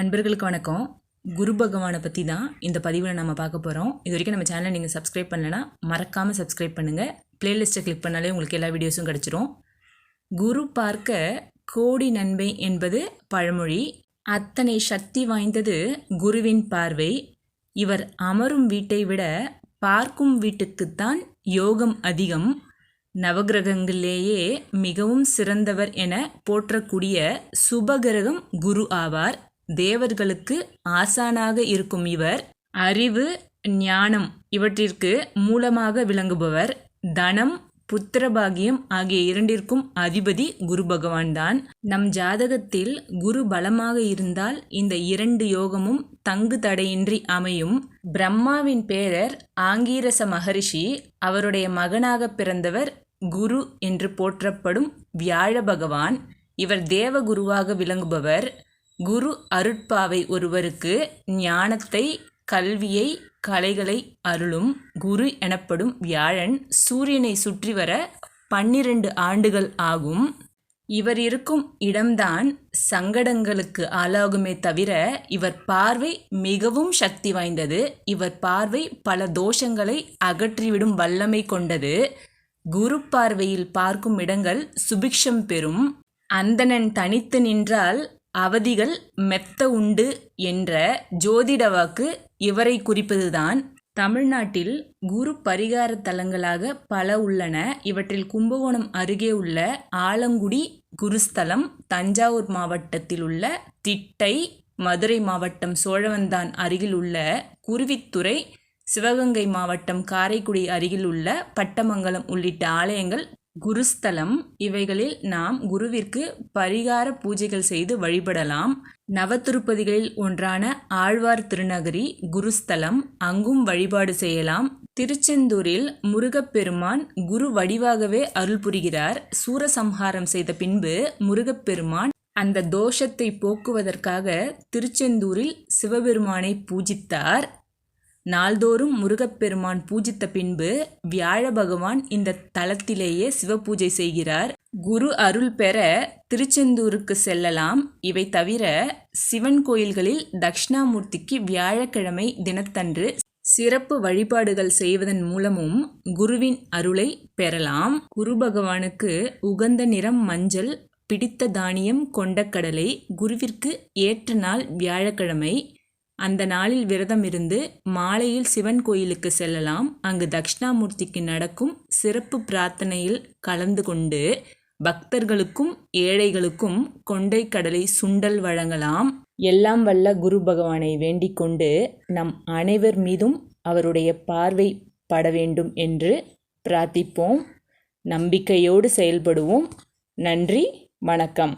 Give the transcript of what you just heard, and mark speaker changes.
Speaker 1: அன்பர்களுக்கு வணக்கம். குரு பகவானை பற்றி தான் இந்த பதிவில் நம்ம பார்க்க போகிறோம் இது வரைக்கும் நம்ம சேனலை நீங்கள் சப்ஸ்கிரைப் பண்ணலைன்னா மறக்காமல் சப்ஸ்கிரைப் பண்ணுங்கள் பிளேலிஸ்ட்டை கிளிக் பண்ணாலே உங்களுக்கு எல்லா வீடியோஸும் கிடச்சிரும். குரு பார்க்க கோடி நன்மை என்பது பழமொழி. அத்தனை சக்தி வாய்ந்தது குருவின் பார்வை. இவர் அமரும் வீட்டை விட பார்க்கும் வீட்டுக்குத்தான் யோகம் அதிகம். நவகிரகங்களிலேயே மிகவும் சிறந்தவர் என போற்றக்கூடிய சுபகிரகம் குரு ஆவார். தேவர்களுக்கு ஆசானாக இருக்கும் இவர் அறிவு ஞானம் இவற்றிற்கு மூலமாக விளங்குபவர். தனம் புத்திரபாகியம் ஆகிய இரண்டிற்கும் அதிபதி குரு பகவான் தான் நம் ஜாதகத்தில் குரு பலமாக இருந்தால் இந்த இரண்டு யோகமும் தங்கு தடையின்றி அமையும். பிரம்மாவின் பேரர் ஆங்கீரச மகரிஷி அவருடைய மகனாக பிறந்தவர் குரு என்று போற்றப்படும் வியாழ பகவான். இவர் தேவகுருவாக விளங்குபவர். குரு அருட்பாவை ஒருவருக்கு ஞானத்தை கல்வியை கலைகளை அருளும் குரு எனப்படும் வியாழன் சூரியனை சுற்றி வர பன்னிரண்டு ஆண்டுகள் ஆகும். இவர் இருக்கும் இடம்தான் சங்கடங்களுக்கு ஆளாகுமே தவிர இவர் பார்வை மிகவும் சக்தி வாய்ந்தது. இவர் பார்வை பல தோஷங்களை அகற்றிவிடும் வல்லமை கொண்டது. குரு பார்வையில் பார்க்கும் இடங்கள் சுபிக்ஷம் பெறும். அந்தணன் தனித்து நின்றால் அவதிகள் மெத்த உண்டு என்ற ஜோதிட வாக்கு இவரை குறிப்பதுதான். தமிழ்நாட்டில் குரு பரிகார தலங்களாக பல உள்ளன. இவற்றில் கும்பகோணம் அருகே உள்ள ஆலங்குடி குருஸ்தலம் தஞ்சாவூர் மாவட்டத்தில் உள்ள திட்டை மதுரை மாவட்டம் சோழவந்தான் அருகில் உள்ள குருவித்துறை சிவகங்கை மாவட்டம் காரைக்குடி அருகில் உள்ள பட்டமங்கலம் உள்ளிட்ட ஆலயங்கள் குருஸ்தலம். இவைகளில் நாம் குருவிற்கு பரிகார பூஜைகள் செய்து வழிபடலாம். நவத்திருப்பதிகளில் ஒன்றான ஆழ்வார் திருநகரி குருஸ்தலம் அங்கும் வழிபாடு செய்யலாம். திருச்செந்தூரில் முருகப்பெருமான் குரு வடிவாகவே அருள் புரிகிறார். சூரசம்ஹாரம் செய்த பின்பு முருகப்பெருமான் அந்த தோஷத்தை போக்குவதற்காக திருச்செந்தூரில் சிவபெருமானை பூஜித்தார். நாள்தோறும் முருகப்பெருமான் பூஜித்த பின்பு வியாழ பகவான் இந்த தலத்திலேயே சிவபூஜை செய்கிறார். குரு அருள் பெற திருச்செந்தூருக்கு செல்லலாம். இவை தவிர சிவன் கோயில்களில் தக்ஷணாமூர்த்திக்கு வியாழக்கிழமை தினத்தன்று சிறப்பு வழிபாடுகள் செய்வதன் மூலமும் குருவின் அருளை பெறலாம். குரு பகவானுக்கு உகந்த நிறம் மஞ்சள் பிடித்த தானியம் கொண்ட கடலை குருவிற்கு ஏற்ற நாள் வியாழக்கிழமை அந்த நாளில் விரதம் இருந்து மாலையில் சிவன் கோயிலுக்கு செல்லலாம். அங்கு தக்ஷணாமூர்த்திக்கு நடக்கும் சிறப்பு பிரார்த்தனையில் கலந்து கொண்டு பக்தர்களுக்கும் ஏழைகளுக்கும் கொண்டை கடலை சுண்டல் வழங்கலாம். எல்லாம் வல்ல குரு பகவானை வேண்டிக் கொண்டு நம் அனைவர் மீதும் அவருடைய பார்வை பட வேண்டும் என்று பிரார்த்திப்போம். நம்பிக்கையோடு செயல்படுவோம். நன்றி வணக்கம்.